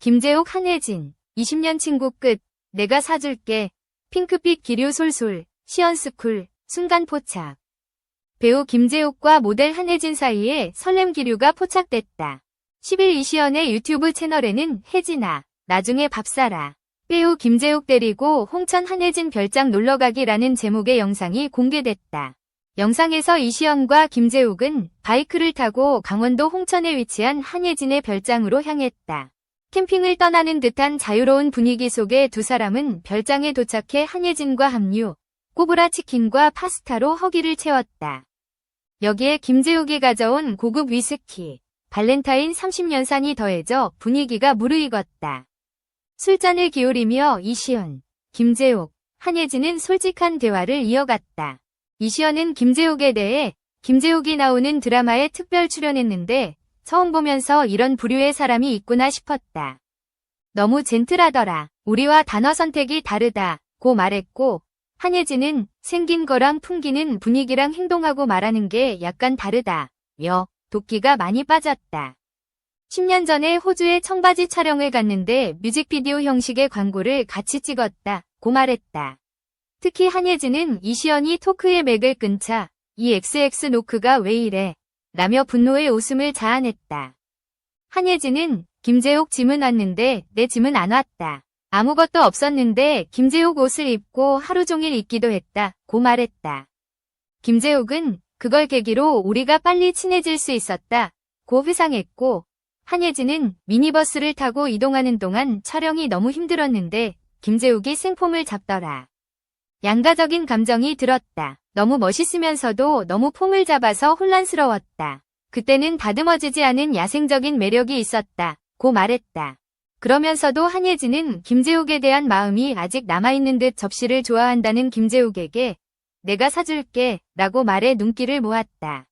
김재옥 한혜진. 20년 친구 끝. 내가 사줄게. 핑크빛 기류 솔솔. 시언스쿨. 순간 포착. 배우 김재옥과 모델 한혜진 사이에 설렘 기류가 포착됐다. 10일 이시연의 유튜브 채널에는 혜진아 나중에 밥 사라. 배우 김재옥 데리고 홍천 한혜진 별장 놀러가기라는 제목의 영상이 공개됐다. 영상에서 이시연과 김재욱은 바이크를 타고 강원도 홍천에 위치한 한예진의 별장으로 향했다. 캠핑을 떠나는 듯한 자유로운 분위기 속에 두 사람은 별장에 도착해 한예진과 합류, 꼬브라 치킨과 파스타로 허기를 채웠다. 여기에 김재욱이 가져온 고급 위스키, 발렌타인 30년산이 더해져 분위기가 무르익었다. 술잔을 기울이며 이시연, 김재욱, 한예진은 솔직한 대화를 이어갔다. 이시연은 김재욱에 대해 김재욱이 나오는 드라마에 특별 출연했는데 처음 보면서 이런 부류의 사람이 있구나 싶었다. 너무 젠틀하더라. 우리와 단어 선택이 다르다. 고 말했고 한예진은 생긴 거랑 풍기는 분위기랑 행동하고 말하는 게 약간 다르다. 며 도끼가 많이 빠졌다. 10년 전에 호주에 청바지 촬영을 갔는데 뮤직비디오 형식의 광고를 같이 찍었다. 고 말했다. 특히 한예진은 이시연이 토크의 맥을 끊자 이 XX 노크가 왜 이래 라며 분노의 웃음을 자아냈다. 한예진은 김재옥 짐은 왔는데 내 짐은 안 왔다. 아무것도 없었는데 김재옥 옷을 입고 하루 종일 있기도 했다. 고 말했다. 김재옥은 그걸 계기로 우리가 빨리 친해질 수 있었다. 고 회상했고 한예진은 미니버스를 타고 이동하는 동안 촬영이 너무 힘들었는데 김재욱이 생폼을 잡더라. 양가적인 감정이 들었다. 너무 멋있으면서도 너무 폼을 잡아서 혼란스러웠다. 그때는 다듬어지지 않은 야생적인 매력이 있었다. 고 말했다. 그러면서도 한예진은 김재욱에 대한 마음이 아직 남아있는 듯 접시를 좋아한다는 김재욱에게 내가 사줄게 라고 말해 눈길을 모았다.